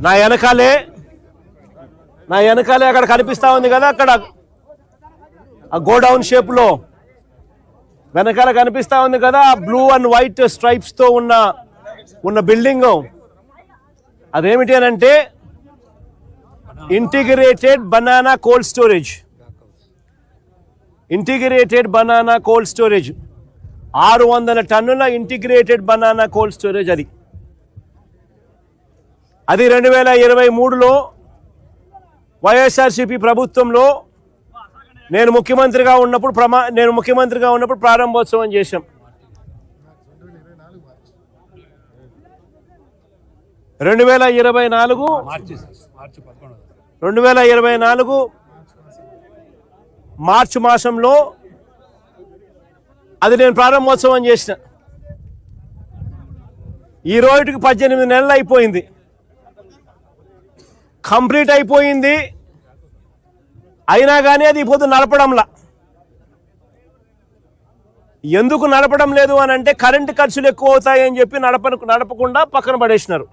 నా వెనకాలే నా వెనకాలే అక్కడ కనిపిస్తూ ఉంది కదా అక్కడ ఆ గోడౌన్ షేప్లో వెనకాల కనిపిస్తూ ఉంది కదా ఆ బ్లూ అండ్ వైట్ స్ట్రైప్స్తో ఉన్న ఉన్న బిల్డింగ్ అదేమిటి అని అంటే integrated banana cold storage integrated banana cold storage ఆరు వందల టన్నుల ఇంటిగ్రేటెడ్ బనానా కోల్డ్ స్టోరేజ్ అది. అది రెండు వేల ఇరవై మూడులో వైఎస్ఆర్సిపి ప్రభుత్వంలో నేను ముఖ్యమంత్రిగా ఉన్నప్పుడు ప్రమా నేను ముఖ్యమంత్రిగా ఉన్నప్పుడు ప్రారంభోత్సవం చేశాం. రెండు వేల ఇరవై నాలుగు రెండు వేల ఇరవై నాలుగు మార్చి మాసంలో అది నేను ప్రారంభోత్సవం చేసిన. ఈ రోజుకి పద్దెనిమిది నెలలు అయిపోయింది. కంప్లీట్ అయిపోయింది. అయినా కానీ అది ఇప్పుడు నడపడంలా. ఎందుకు నడపడం లేదు అని అంటే కరెంటు ఖర్చులు ఎక్కువ అవుతాయని చెప్పి నడప నడపకుండా పక్కన పడేసినారు.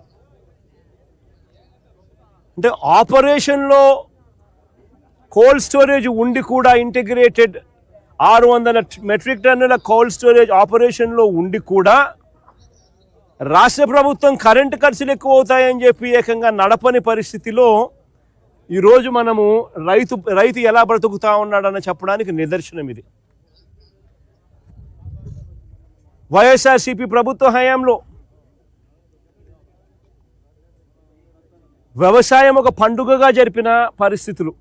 అంటే ఆపరేషన్లో కోల్డ్ స్టోరేజ్ ఉండి కూడా ఇంటిగ్రేటెడ్ ఆరు వందల మెట్రిక్ టన్నుల కోల్డ్ స్టోరేజ్ ఆపరేషన్లో ఉండి కూడా రాష్ట్ర ప్రభుత్వం కరెంటు ఖర్చులు ఎక్కువ అవుతాయని చెప్పి ఏకంగా నడపని పరిస్థితిలో ఈరోజు మనము రైతు రైతు ఎలా బ్రతుకుతా ఉన్నాడని చెప్పడానికి నిదర్శనం ఇది. వైఎస్ఆర్సిపి ప్రభుత్వ హయాంలో వ్యవసాయం ఒక పండుగగా జరిపిన పరిస్థితులు.